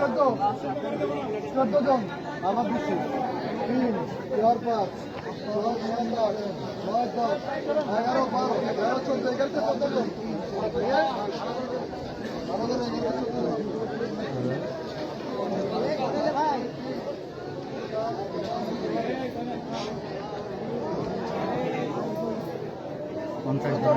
চোদ্দ চোদ্দ জন, আমার দিচ্ছি। তিন, চার, পাঁচ, ছয়, সাত, নয়, দশ, এগারো, বারো, তেরো, চোদ্দ, এখানে চোদ্দ জন। 我们在